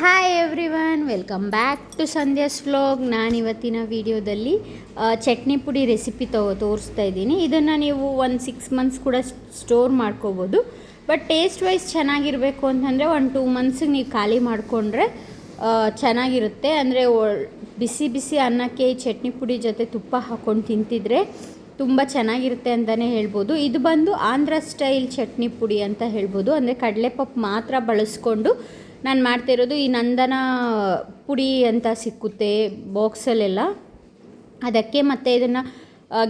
Hi everyone welcome back to Sandhya's vlog ನಾನು ಇವತ್ತಿನ ವಿಡಿಯೋದಲ್ಲಿ ಚಟ್ನಿ ಪುಡಿ ರೆಸಿಪಿ ತಗೋ ತೋರಿಸ್ತಾ ಇದ್ದೀನಿ. ಇದನ್ನು ನೀವು ಒಂದು ಸಿಕ್ಸ್ ಮಂತ್ಸ್ ಕೂಡ ಸ್ಟೋರ್ ಮಾಡ್ಕೋಬೋದು. ಬಟ್ ಟೇಸ್ಟ್ ವೈಸ್ ಚೆನ್ನಾಗಿರಬೇಕು ಅಂತಂದರೆ ಒಂದು ಟೂ ಮಂತ್ಸಿಗೆ ನೀವು ಖಾಲಿ ಮಾಡಿಕೊಂಡ್ರೆ ಚೆನ್ನಾಗಿರುತ್ತೆ. ಅಂದರೆ ಬಿಸಿ ಬಿಸಿ ಅನ್ನಕ್ಕೆ ಈ ಚಟ್ನಿ ಪುಡಿ ಜೊತೆ ತುಪ್ಪ ಹಾಕ್ಕೊಂಡು ತಿಂತಿದ್ರೆ ತುಂಬ ಚೆನ್ನಾಗಿರುತ್ತೆ ಅಂತಲೇ ಹೇಳ್ಬೋದು. ಇದು ಬಂದು ಆಂಧ್ರ ಸ್ಟೈಲ್ ಚಟ್ನಿ ಪುಡಿ ಅಂತ ಹೇಳ್ಬೋದು. ಅಂದರೆ ಕಡಲೆಪಪ್ಪು ಮಾತ್ರ ಬಳಸ್ಕೊಂಡು ನಾನು ಮಾಡ್ತಿರೋದು ಈ ನಂದನ ಪುಡಿ ಅಂತ ಸಿಕ್ಕುತ್ತೆ ಬಾಕ್ಸಲ್ಲೆಲ್ಲ. ಅದಕ್ಕೆ ಮತ್ತು ಇದನ್ನು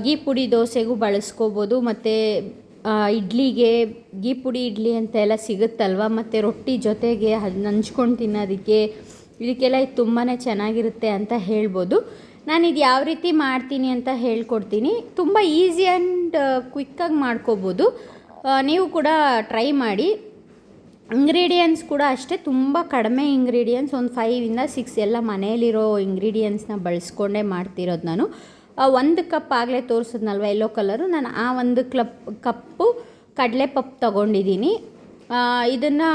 ಗೀ ಪುಡಿ ದೋಸೆಗೂ ಬಳಸ್ಕೋಬೋದು, ಮತ್ತು ಇಡ್ಲಿಗೆ ಗೀ ಪುಡಿ, ಇಡ್ಲಿ ಅಂತ ಎಲ್ಲ ಸಿಗುತ್ತಲ್ವ, ಮತ್ತು ರೊಟ್ಟಿ ಜೊತೆಗೆ ಅದು ನಂಚ್ಕೊಂಡು ತಿನ್ನೋದಕ್ಕೆ, ಇದಕ್ಕೆಲ್ಲ ಇದು ತುಂಬಾ ಚೆನ್ನಾಗಿರುತ್ತೆ ಅಂತ ಹೇಳ್ಬೋದು. ನಾನು ಇದು ಯಾವ ರೀತಿ ಮಾಡ್ತೀನಿ ಅಂತ ಹೇಳ್ಕೊಡ್ತೀನಿ. ತುಂಬ ಈಸಿ ಆ್ಯಂಡ್ ಕ್ವಿಕ್ಕಾಗಿ ಮಾಡ್ಕೋಬೋದು. ನೀವು ಕೂಡ ಟ್ರೈ ಮಾಡಿ. ಇಂಗ್ರೀಡಿಯೆಂಟ್ಸ್ ಕೂಡ ಅಷ್ಟೇ, ತುಂಬ ಕಡಿಮೆ ಇಂಗ್ರೀಡಿಯೆಂಟ್ಸ್ ಒಂದು ಫೈವಿಂದ ಸಿಕ್ಸ್ ಎಲ್ಲ ಮನೆಯಲ್ಲಿರೋ ಇಂಗ್ರೀಡಿಯೆಂಟ್ಸ್ನ ಬಳಸ್ಕೊಂಡೇ ಮಾಡ್ತಿರೋದು ನಾನು. ಒಂದು ಕಪ್ ಆಗಲೇ ತೋರಿಸಿದ್ನಲ್ವ ಎಲ್ಲೋ ಕಲರು ನಾನು ಆ ಒಂದು ಕ್ಲಪ್ ಕಪ್ಪು ಕಡಲೆಪಪ್ಪು ತಗೊಂಡಿದ್ದೀನಿ ಇದನ್ನು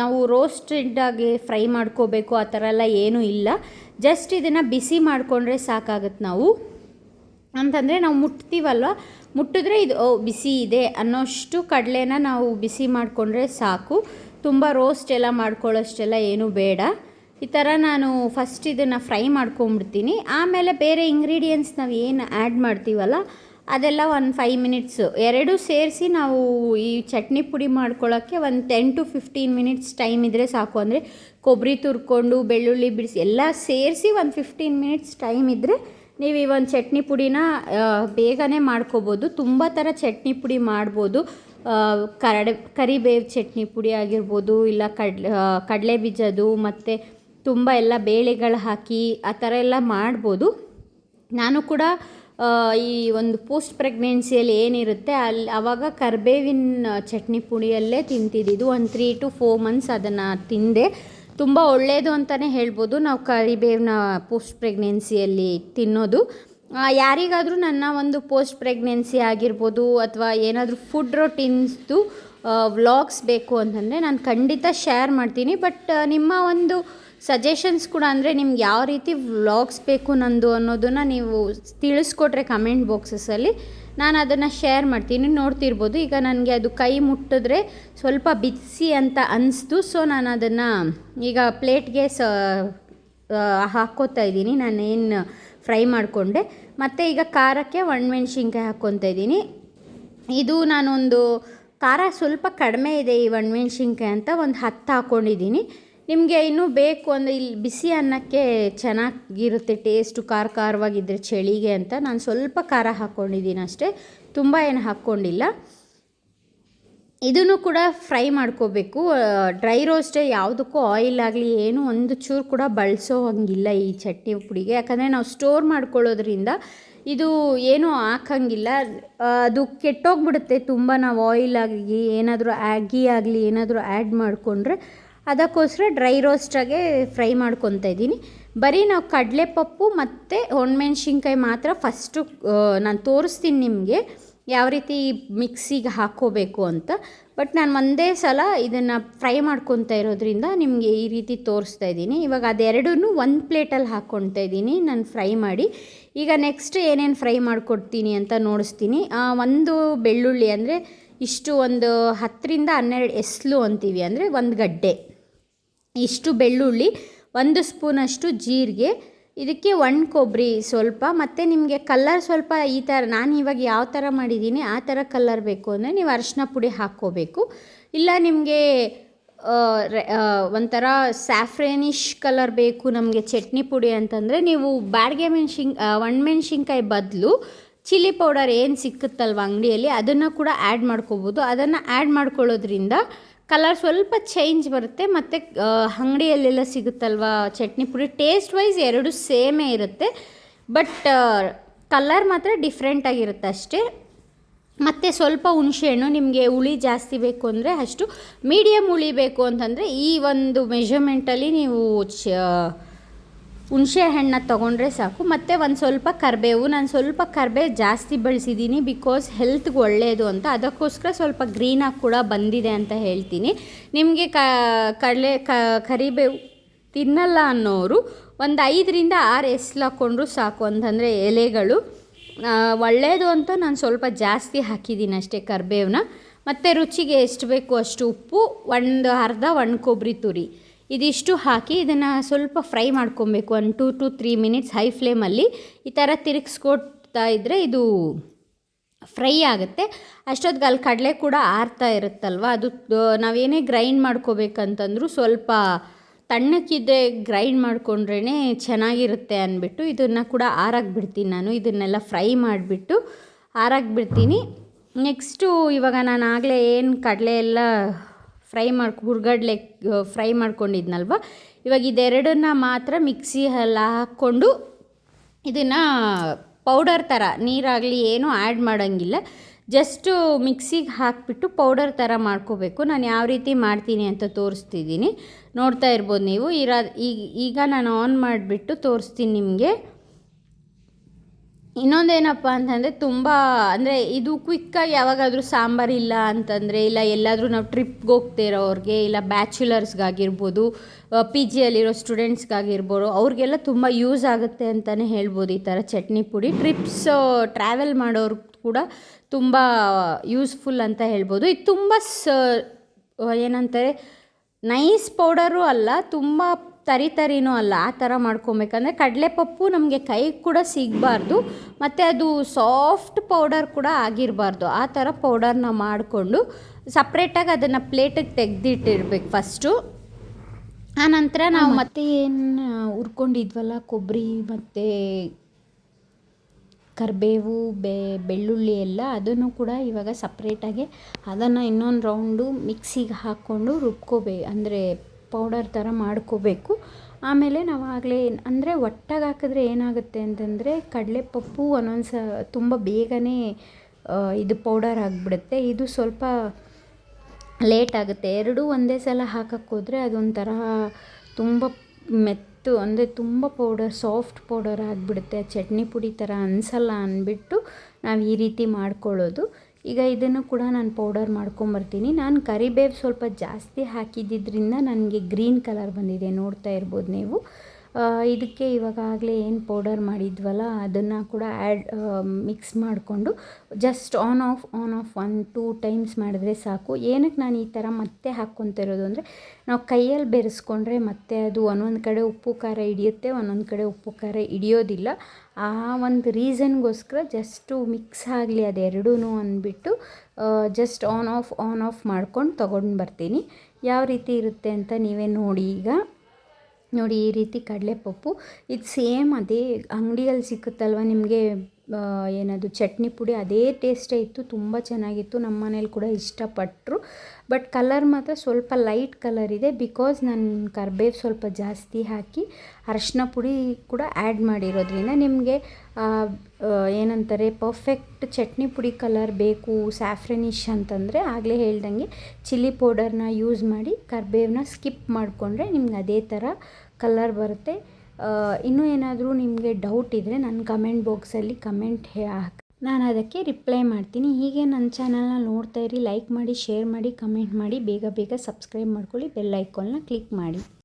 ನಾವು ರೋಸ್ಟೆಡ್ಡಾಗಿ ಫ್ರೈ ಮಾಡ್ಕೋಬೇಕು, ಆ ಥರ ಎಲ್ಲ ಏನೂ ಇಲ್ಲ. ಜಸ್ಟ್ ಇದನ್ನು ಬಿಸಿ ಮಾಡಿಕೊಂಡ್ರೆ ಸಾಕಾಗುತ್ತೆ ನಾವು. ಅಂತಂದರೆ ನಾವು ಮುಟ್ತೀವಲ್ವ? ಮುಟ್ಟಿದ್ರೆ ಇದು ಬಿಸಿ ಇದೆ ಅನ್ನೋಷ್ಟು ಕಡಲೆನ ನಾವು ಬಿಸಿ ಮಾಡಿಕೊಂಡ್ರೆ ಸಾಕು. ತುಂಬ ರೋಸ್ಟ್ ಎಲ್ಲ ಮಾಡ್ಕೊಳ್ಳೋಷ್ಟೆಲ್ಲ ಏನೂ ಬೇಡ. ಈ ಥರ ನಾನು ಫಸ್ಟ್ ಇದನ್ನು ಫ್ರೈ ಮಾಡ್ಕೊಂಬಿಡ್ತೀನಿ. ಆಮೇಲೆ ಬೇರೆ ಇಂಗ್ರೀಡಿಯೆಂಟ್ಸ್ ನಾವು ಏನು ಆ್ಯಡ್ ಮಾಡ್ತೀವಲ್ಲ, ಅದೆಲ್ಲ ಒಂದು ಫೈವ್ ಮಿನಿಟ್ಸು ಎರಡೂ ಸೇರಿಸಿ ನಾವು ಈ ಚಟ್ನಿ ಪುಡಿ ಮಾಡ್ಕೊಳ್ಳೋಕ್ಕೆ ಒಂದು ten to fifteen minutes time ಇದ್ದರೆ ಸಾಕು. ಅಂದರೆ ಕೊಬ್ಬರಿ ತುರ್ಕೊಂಡು, ಬೆಳ್ಳುಳ್ಳಿ ಬಿಡಿಸಿ ಎಲ್ಲ ಸೇರಿಸಿ ಒಂದು ಫಿಫ್ಟೀನ್ ಮಿನಿಟ್ಸ್ ಟೈಮ್ ಇದ್ದರೆ ನೀವು ಈ ಒಂದು ಚಟ್ನಿ ಪುಡಿನ ಬೇಗನೆ ಮಾಡ್ಕೋಬೋದು. ತುಂಬ ಥರ ಚಟ್ನಿ ಪುಡಿ ಮಾಡ್ಬೋದು. ಕರಡೆ ಕರಿಬೇವು ಚಟ್ನಿ ಪುಡಿ ಆಗಿರ್ಬೋದು, ಇಲ್ಲ ಕಡಲೆ ಕಡಲೆ ಬೀಜದ್ದು, ಮತ್ತು ತುಂಬ ಎಲ್ಲ ಬೇಳೆಗಳು ಹಾಕಿ ಆ ಥರ ಎಲ್ಲ ಮಾಡ್ಬೋದು. ನಾನು ಕೂಡ ಈ ಒಂದು ಪೋಸ್ಟ್ ಪ್ರೆಗ್ನೆನ್ಸಿಯಲ್ಲಿ ಏನಿರುತ್ತೆ ಅಲ್ಲಿ ಆವಾಗ ಕರಿಬೇವಿನ ಚಟ್ನಿ ಪುಡಿಯಲ್ಲೇ ತಿಂತಿದ್ದಿದ್ದು ಒಂದು ತ್ರೀ ಟು ಫೋರ್ ಮಂತ್ಸ್ ಅದನ್ನು ತಿಂದೆ. ತುಂಬ ಒಳ್ಳೆಯದು ಅಂತಲೇ ಹೇಳ್ಬೋದು. ನಾವು ಕರಿಬೇವಿನ ಪೋಸ್ಟ್ ಪ್ರೆಗ್ನೆನ್ಸಿಯಲ್ಲಿ ತಿನ್ನೋದು. ಯಾರಿಗಾದರೂ ನನ್ನ ಒಂದು ಪೋಸ್ಟ್ ಪ್ರೆಗ್ನೆನ್ಸಿ ಆಗಿರ್ಬೋದು ಅಥವಾ ಏನಾದರೂ ಫುಡ್ ರೊಟೀನ್ಸ್ದು ವ್ಲಾಗ್ಸ್ ಬೇಕು ಅಂತಂದರೆ ನಾನು ಖಂಡಿತ ಶೇರ್ ಮಾಡ್ತೀನಿ. ಬಟ್ ನಿಮ್ಮ ಒಂದು ಸಜೆಷನ್ಸ್ ಕೂಡ ಅಂದರೆ ನಿಮ್ಗೆ ಯಾವ ರೀತಿ ವ್ಲಾಗ್ಸ್ ಬೇಕು ನಂದು ಅನ್ನೋದನ್ನು ನೀವು ತಿಳಿಸ್ಕೊಟ್ರೆ ಕಮೆಂಟ್ ಬಾಕ್ಸಸ್ಸಲ್ಲಿ ನಾನು ಅದನ್ನು ಶೇರ್ ಮಾಡ್ತೀನಿ. ನೋಡ್ತಿರ್ಬೋದು. ಈಗ ನನಗೆ ಅದು ಕೈ ಮುಟ್ಟಿದ್ರೆ ಸ್ವಲ್ಪ ಬಿಸಿ ಅಂತ ಅನಿಸ್ತು. ಸೊ ನಾನು ಅದನ್ನು ಈಗ ಪ್ಲೇಟ್ಗೆ ಸ ಹಾಕ್ಕೋತಾ ಇದ್ದೀನಿ. ನಾನೇನು ಫ್ರೈ ಮಾಡಿಕೊಂಡೆ. ಮತ್ತು ಈಗ ಖಾರಕ್ಕೆ ಒಣಮೆಣ್ಸಿನ್ಕಾಯಿ ಹಾಕ್ಕೊತಾ ಇದ್ದೀನಿ. ಇದು ನಾನೊಂದು ಖಾರ ಸ್ವಲ್ಪ ಕಡಿಮೆ ಇದೆ ಈ ಒಣಮೆಣ್ಸಿನ್ಕಾಯಿ ಅಂತ ಒಂದು ಹತ್ತು ಹಾಕ್ಕೊಂಡಿದ್ದೀನಿ ನಿಮಗೆ ಇನ್ನೂ ಬೇಕು ಅಂದರೆ ಇಲ್ಲಿ ಬಿಸಿ ಅನ್ನಕ್ಕೆ ಚೆನ್ನಾಗಿರುತ್ತೆ ಟೇಸ್ಟು, ಖಾರ ಖಾರವಾಗಿದ್ದರೆ ಚಳಿಗೆ ಅಂತ. ನಾನು ಸ್ವಲ್ಪ ಖಾರ ಹಾಕ್ಕೊಂಡಿದ್ದೀನಿ ಅಷ್ಟೇ. ತುಂಬ ಏನು ಹಾಕ್ಕೊಂಡಿಲ್ಲ. ಇದನ್ನು ಕೂಡ ಫ್ರೈ ಮಾಡ್ಕೋಬೇಕು. ಡ್ರೈ ರೋಸ್ಟೇ ಯಾವುದಕ್ಕೂ ಆಯಿಲ್ ಆಗಲಿ ಏನು ಒಂದು ಚೂರು ಕೂಡ ಬಳಸೋ ಹಂಗಿಲ್ಲ ಈ ಚಟ್ನಿ ಪುಡಿಗೆ. ಯಾಕಂದರೆ ನಾವು ಸ್ಟೋರ್ ಮಾಡ್ಕೊಳ್ಳೋದ್ರಿಂದ ಇದು ಏನೂ ಹಾಕಂಗಿಲ್ಲ. ಅದು ಕೆಟ್ಟೋಗ್ಬಿಡುತ್ತೆ. ತುಂಬ ನಾವು ಆಯಿಲ್ ಆಗಿ ಏನಾದರೂ ಆಗಿ ಆಗಲಿ, ಏನಾದರೂ ಆ್ಯಡ್ ಮಾಡಿಕೊಂಡ್ರೆ ಅದಕ್ಕೋಸ್ಕರ ಡ್ರೈ ರೋಸ್ಟಾಗೆ ಫ್ರೈ ಮಾಡ್ಕೊತಾ ಇದ್ದೀನಿ. ಬರೀ ನಾವು ಕಡಲೆಪಪ್ಪು ಮತ್ತು ಒಣಮೆಣ್ಸಿನ್ಕಾಯಿ ಮಾತ್ರ ಫಸ್ಟು ನಾನು ತೋರಿಸ್ತೀನಿ ನಿಮಗೆ. ಯಾವ ರೀತಿ ಮಿಕ್ಸಿಗೆ ಹಾಕ್ಕೋಬೇಕು ಅಂತ. ಬಟ್ ನಾನು ಒಂದೇ ಸಲ ಇದನ್ನು ಫ್ರೈ ಮಾಡ್ಕೊತಾ ಇರೋದ್ರಿಂದ ನಿಮಗೆ ಈ ರೀತಿ ತೋರಿಸ್ತಾ ಇದ್ದೀನಿ. ಇವಾಗ ಅದೆರಡೂ ಒಂದು ಪ್ಲೇಟಲ್ಲಿ ಹಾಕ್ಕೊಳ್ತಾ ಇದ್ದೀನಿ ನಾನು ಫ್ರೈ ಮಾಡಿ. ಈಗ ನೆಕ್ಸ್ಟ್ ಏನೇನು ಫ್ರೈ ಮಾಡಿಕೊಡ್ತೀನಿ ಅಂತ ನೋಡಿಸ್ತೀನಿ. ಒಂದು ಬೆಳ್ಳುಳ್ಳಿ ಅಂದರೆ ಇಷ್ಟು ಒಂದು ಹತ್ತರಿಂದ ಹನ್ನೆರಡು ಎಸ್ಲು ಅಂತೀವಿ ಅಂದರೆ ಒಂದು ಗಡ್ಡೆ. ಇಷ್ಟು ಬೆಳ್ಳುಳ್ಳಿ, ಒಂದು ಸ್ಪೂನಷ್ಟು ಜೀರಿಗೆ ಇದಕ್ಕೆ ಒಣ ಕೊಬ್ಬರಿ ಸ್ವಲ್ಪ, ಮತ್ತು ನಿಮಗೆ ಕಲ್ಲರ್ ಸ್ವಲ್ಪ ಈ ಥರ ನಾನು ಇವಾಗ ಯಾವ ಥರ ಮಾಡಿದ್ದೀನಿ ಆ ಥರ ಕಲ್ಲರ್ ಬೇಕು ಅಂದರೆ ನೀವು ಅರಿಶಿನ ಪುಡಿ ಹಾಕ್ಕೋಬೇಕು. ಇಲ್ಲ ನಿಮಗೆ ಒಂಥರ ಸ್ಯಾಫ್ರೇನಿಶ್ ಕಲರ್ ಬೇಕು ನಮಗೆ ಚಟ್ನಿ ಪುಡಿ ಅಂತಂದರೆ ನೀವು ಬಾಡಿಗೆ ಮೆಣ್ಸಿನ್ ಒಣಮೆಣ್ಸಿನ್ಕಾಯಿ ಬದಲು ಚಿಲ್ಲಿ ಪೌಡರ್ ಏನು ಸಿಕ್ಕುತ್ತಲ್ವ ಅಂಗಡಿಯಲ್ಲಿ, ಅದನ್ನು ಕೂಡ ಆ್ಯಡ್ ಮಾಡ್ಕೋಬೋದು. ಅದನ್ನು ಆ್ಯಡ್ ಮಾಡ್ಕೊಳ್ಳೋದ್ರಿಂದ ಕಲರ್ ಸ್ವಲ್ಪ ಚೇಂಜ್ ಬರುತ್ತೆ, ಮತ್ತು ಅಂಗಡಿಯಲ್ಲೆಲ್ಲ ಸಿಗುತ್ತಲ್ವ ಚಟ್ನಿ ಪುಡಿ? ಟೇಸ್ಟ್ ವೈಸ್ ಎರಡು ಸೇಮೇ ಇರುತ್ತೆ ಬಟ್ ಕಲರ್ ಮಾತ್ರ ಡಿಫ್ರೆಂಟಾಗಿರುತ್ತೆ ಅಷ್ಟೇ. ಮತ್ತು ಸ್ವಲ್ಪ ಹುಣಸೆಹಣ್ಣು ನಿಮಗೆ ಹುಳಿ ಜಾಸ್ತಿ ಬೇಕು ಅಂದರೆ ಅಷ್ಟು ಮೀಡಿಯಮ್ ಹುಳಿ ಬೇಕು ಅಂತಂದರೆ ಈ ಒಂದು ಮೆಷರ್ಮೆಂಟಲ್ಲಿ ನೀವು ಚ ಹುಣಸೆ ಹಣ್ಣನ್ನ ತೊಗೊಂಡ್ರೆ ಸಾಕು. ಮತ್ತು ಒಂದು ಸ್ವಲ್ಪ ಕರಿಬೇವು, ನಾನು ಸ್ವಲ್ಪ ಕರಿಬೇವು ಜಾಸ್ತಿ ಬಳಸಿದ್ದೀನಿ ಬಿಕಾಸ್ ಹೆಲ್ತ್ಗೆ ಒಳ್ಳೆಯದು ಅಂತ. ಅದಕ್ಕೋಸ್ಕರ ಸ್ವಲ್ಪ ಗ್ರೀನಾಗಿ ಕೂಡ ಬಂದಿದೆ ಅಂತ ಹೇಳ್ತೀನಿ. ನಿಮಗೆ ಕಡಲೆ ಕರಿಬೇವು ತಿನ್ನಲ್ಲ ಅನ್ನೋರು ಒಂದು ಐದರಿಂದ ಆರು ಎಸ್ಲು ಹಾಕ್ಕೊಂಡ್ರು ಸಾಕು ಅಂತಂದರೆ ಎಲೆಗಳು. ಒಳ್ಳೆಯದು ಅಂತ ನಾನು ಸ್ವಲ್ಪ ಜಾಸ್ತಿ ಹಾಕಿದ್ದೀನಿ ಅಷ್ಟೇ ಕರಿಬೇವನ್ನ ಮತ್ತು ರುಚಿಗೆ ಎಷ್ಟು ಬೇಕು ಅಷ್ಟು ಉಪ್ಪು, ಒಂದು ಅರ್ಧ ಒಣ ಕೊಬ್ಬರಿ ತುರಿ. ಇದಿಷ್ಟು ಹಾಕಿ ಇದನ್ನು ಸ್ವಲ್ಪ ಫ್ರೈ ಮಾಡ್ಕೊಬೇಕು. ಒಂದು two to three minutes high ಫ್ಲೇಮಲ್ಲಿ ಈ ಥರ ತಿರುಗಿಸ್ಕೊಡ್ತಾ ಇದ್ದರೆ ಇದು ಫ್ರೈ ಆಗುತ್ತೆ. ಅಷ್ಟೊತ್ತಿಗೆ ಅಲ್ಲಿ ಕಡಲೆ ಕೂಡ ಆರ್ತಾ ಇರುತ್ತಲ್ವ? ಅದು ನಾವೇನೇ ಗ್ರೈಂಡ್ ಮಾಡ್ಕೋಬೇಕಂತಂದ್ರೂ ಸ್ವಲ್ಪ ತಣ್ಣಕ್ಕಿದ್ದೆ ಗ್ರೈಂಡ್ ಮಾಡಿಕೊಂಡ್ರೇ ಚೆನ್ನಾಗಿರುತ್ತೆ ಅಂದ್ಬಿಟ್ಟು ಇದನ್ನು ಕೂಡ ಆರಾಕ್ ಬಿಡ್ತೀನಿ ನಾನು. ಇದನ್ನೆಲ್ಲ ಫ್ರೈ ಮಾಡಿಬಿಟ್ಟು ಆರಾಕ್ ಬಿಡ್ತೀನಿ ನೆಕ್ಸ್ಟು ಇವಾಗ ನಾನು ಆಗಲೇ ಏನು ಕಡಲೆ ಎಲ್ಲ ಫ್ರೈ ಮಾಡ್ಕೊ, ಹುರ್ಗಡ್ಲೆ ಫ್ರೈ ಮಾಡ್ಕೊಂಡಿದ್ನಲ್ವ? ಇವಾಗ ಇದೆರಡನ್ನ ಮಾತ್ರ ಮಿಕ್ಸಿ ಎಲ್ಲ ಹಾಕ್ಕೊಂಡು ಇದನ್ನು ಪೌಡರ್ ಥರ ನೀರಾಗಲಿ ಏನೂ ಆ್ಯಡ್ ಮಾಡೋಂಗಿಲ್ಲ. ಜಸ್ಟು ಮಿಕ್ಸಿಗೆ ಹಾಕಿಬಿಟ್ಟು ಪೌಡರ್ ಥರ ಮಾಡ್ಕೋಬೇಕು. ನಾನು ಯಾವ ರೀತಿ ಮಾಡ್ತೀನಿ ಅಂತ ತೋರಿಸ್ತಿದ್ದೀನಿ. ನೋಡ್ತಾ ಇರ್ಬೋದು ನೀವು. ಈಗ ಈಗ ನಾನು ಆನ್ ಮಾಡಿಬಿಟ್ಟು ತೋರಿಸ್ತೀನಿ ನಿಮಗೆ. ಇನ್ನೊಂದೇನಪ್ಪ ಅಂತಂದರೆ ತುಂಬ, ಅಂದರೆ ಇದು ಕ್ವಿಕ್ಕಾಗಿ ಯಾವಾಗಾದರೂ ಸಾಂಬಾರು ಇಲ್ಲ ಅಂತಂದರೆ, ಇಲ್ಲ ಎಲ್ಲಾದರೂ ನಾವು ಟ್ರಿಪ್ಗೆ ಹೋಗ್ತಿರೋರಿಗೆ ಇಲ್ಲ ಬ್ಯಾಚುಲರ್ಸ್ಗಾಗಿರ್ಬೋದು ಪಿ ಜಿಯಲ್ಲಿರೋ ಸ್ಟೂಡೆಂಟ್ಸ್ಗಾಗಿರ್ಬೋದು ಅವ್ರಿಗೆಲ್ಲ ತುಂಬ ಯೂಸ್ ಆಗುತ್ತೆ ಅಂತಲೇ ಹೇಳ್ಬೋದು ಈ ಥರ ಚಟ್ನಿ ಪುಡಿ. ಟ್ರಿಪ್ಸ್ ಟ್ರಾವೆಲ್ ಮಾಡೋರು ಕೂಡ ತುಂಬ ಯೂಸ್ಫುಲ್ ಅಂತ ಹೇಳ್ಬೋದು. ಇದು ತುಂಬ ಸ ಏನಂತಾರೆ ನೈಸ್ ಪೌಡರು ಅಲ್ಲ, ತುಂಬ ತರಿ ತರಿನೂ ಅಲ್ಲ ಆ ಥರ ಮಾಡ್ಕೊಬೇಕಂದ್ರೆ ಕಡಲೆಪಪ್ಪು ನಮಗೆ ಕೈ ಕೂಡ ಸಿಗಬಾರ್ದು ಮತ್ತು ಅದು ಸಾಫ್ಟ್ ಪೌಡರ್ ಕೂಡ ಆಗಿರಬಾರ್ದು. ಆ ಥರ ಪೌಡರ್ನ ಮಾಡಿಕೊಂಡು ಸಪ್ರೇಟಾಗಿ ಅದನ್ನು ಪ್ಲೇಟಿಗೆ ತೆಗೆದಿಟ್ಟಿರ್ಬೇಕು ಫಸ್ಟು. ಆನಂತರ ನಾವು ಮತ್ತೆ ಏನು ಹುರ್ಕೊಂಡಿದ್ವಲ್ಲ ಕೊಬ್ಬರಿ ಮತ್ತು ಕರಿಬೇವು ಬೆ ಬೆಳ್ಳುಳ್ಳಿ ಎಲ್ಲ ಅದನ್ನು ಕೂಡ ಇವಾಗ ಸಪ್ರೇಟಾಗಿ ಅದನ್ನು ಇನ್ನೊಂದು ರೌಂಡು ಮಿಕ್ಸಿಗೆ ಹಾಕ್ಕೊಂಡು ರುಬ್ಕೋಬೇಕು ಅಂದರೆ ಪೌಡರ್ ಥರ ಮಾಡ್ಕೋಬೇಕು. ಆಮೇಲೆ ನಾವು ಆಗಲೇ ಅಂದರೆ ಒಟ್ಟಾಗಿ ಹಾಕಿದ್ರೆ ಏನಾಗುತ್ತೆ ಅಂತಂದರೆ ಕಡಲೆಪಪ್ಪು ಒಂದೊಂದು ಸ ತುಂಬ ಬೇಗನೆ ಇದು ಪೌಡರ್ ಆಗಿಬಿಡುತ್ತೆ. ಇದು ಸ್ವಲ್ಪ ಲೇಟ್ ಆಗುತ್ತೆ. ಎರಡೂ ಒಂದೇ ಸಲ ಹಾಕಕ್ಕೆ ಹೋದರೆ ಅದೊಂಥರ ತುಂಬ ಮೆತ್ತು, ಅಂದರೆ ತುಂಬ ಪೌಡರ್, ಸಾಫ್ಟ್ ಪೌಡರ್ ಆಗಿಬಿಡುತ್ತೆ. ಚಟ್ನಿ ಪುಡಿ ಥರ ಅನಿಸಲ್ಲ ಅಂದ್ಬಿಟ್ಟು ನಾವು ಈ ರೀತಿ ಮಾಡ್ಕೊಳ್ಳೋದು. ಈಗ ಇದನ್ನು ಕೂಡ ನಾನು ಪೌಡರ್ ಮಾಡ್ಕೊಂಬರ್ತೀನಿ. ನಾನು ಕರಿಬೇವು ಸ್ವಲ್ಪ ಜಾಸ್ತಿ ಹಾಕಿದ್ದಿದ್ರಿಂದ ನನಗೆ ಗ್ರೀನ್ ಕಲರ್ ಬಂದಿದೆ, ನೋಡ್ತಾ ಇರ್ಬೋದು ನೀವು. ಇದಕ್ಕೆ ಇವಾಗ ಆಗಲೇ ಏನು ಪೌಡರ್ ಮಾಡಿದ್ವಲ್ಲ, ಅದನ್ನು ಕೂಡ ಆ್ಯಡ್ ಮಿಕ್ಸ್ ಮಾಡಿಕೊಂಡು just on off on off one two times ಮಾಡಿದ್ರೆ ಸಾಕು. ಏನಕ್ಕೆ ನಾನು ಈ ಥರ ಮತ್ತೆ ಹಾಕ್ಕೊತ ಇರೋದು ಅಂದರೆ, ನಾವು ಕೈಯಲ್ಲಿ ಬೆರೆಸ್ಕೊಂಡ್ರೆ ಮತ್ತೆ ಅದು ಒಂದೊಂದು ಕಡೆ ಉಪ್ಪು, ಖಾರ ಹಿಡಿಯುತ್ತೆ, ಒಂದೊಂದು ಕಡೆ ಉಪ್ಪು, ಖಾರ ಹಿಡಿಯೋದಿಲ್ಲ. ಆ ಒಂದು ರೀಸನ್ಗೋಸ್ಕರ ಜಸ್ಟು ಮಿಕ್ಸ್ ಆಗಲಿ ಅದೆರಡೂ ಅಂದ್ಬಿಟ್ಟು just on off on off ಮಾಡ್ಕೊಂಡು ತೊಗೊಂಡು ಬರ್ತೀನಿ. ಯಾವ ರೀತಿ ಇರುತ್ತೆ ಅಂತ ನೀವೇ ನೋಡಿ ಈಗ. ನೋಡಿ ಈ ರೀತಿ ಕಡಲೆಪಪ್ಪು. ಇದು ಸೇಮ್ ಅದೇ ಅಂಗಡಿಯಲ್ಲಿ ಸಿಕ್ಕುತ್ತಲ್ವ ನಿಮಗೆ ಏನದು ಚಟ್ನಿ ಪುಡಿ, ಅದೇ ಟೇಸ್ಟೇ ಇತ್ತು. ತುಂಬ ಚೆನ್ನಾಗಿತ್ತು. ನಮ್ಮ ಮನೇಲಿ ಕೂಡ ಇಷ್ಟಪಟ್ಟರು ಬಟ್ ಕಲರ್ ಮಾತ್ರ ಸ್ವಲ್ಪ ಲೈಟ್ ಕಲರ್ ಇದೆ ಬಿಕಾಸ್ ನಾನು ಕರ್ಬೇವು ಸ್ವಲ್ಪ ಜಾಸ್ತಿ ಹಾಕಿ ಅರಶಿನ ಪುಡಿ ಕೂಡ ಆ್ಯಡ್ ಮಾಡಿರೋದ್ರಿಂದ ನಿಮಗೆ ಏನಂತಾರೆ ಪರ್ಫೆಕ್ಟ್ ಚಟ್ನಿ ಪುಡಿ ಕಲರ್ ಬೇಕು, ಸ್ಯಾಫ್ರನಿಶ್ ಅಂತಂದರೆ ಆಗಲೇ ಹೇಳ್ದಂಗೆ ಚಿಲ್ಲಿ ಪೌಡರ್ನ ಯೂಸ್ ಮಾಡಿ ಕರ್ಬೇವನ್ನ ಸ್ಕಿಪ್ ಮಾಡಿಕೊಂಡ್ರೆ ನಿಮ್ಗೆ ಅದೇ ಥರ ಕಲರ್ ಬರುತ್ತೆ. ಇನ್ನೂ ಏನಾದರೂ ನಿಮಗೆ ಡೌಟ್ ಇದ್ದರೆ ನನ್ನ ಕಮೆಂಟ್ ಬಾಕ್ಸಲ್ಲಿ ಕಮೆಂಟ್ ಹಾಕಿ ನಾನು ಅದಕ್ಕೆ ರಿಪ್ಲೈ ಮಾಡ್ತೀನಿ. ಹೀಗೆ ನನ್ನ ಚಾನಲ್ನ ನೋಡ್ತಾ ಇರಿ, ಲೈಕ್ ಮಾಡಿ, ಶೇರ್ ಮಾಡಿ, ಕಮೆಂಟ್ ಮಾಡಿ, ಬೇಗ ಬೇಗ ಸಬ್ಸ್ಕ್ರೈಬ್ ಮಾಡ್ಕೊಳ್ಳಿ, ಬೆಲ್ ಐಕಾನ್ನ ಕ್ಲಿಕ್ ಮಾಡಿ.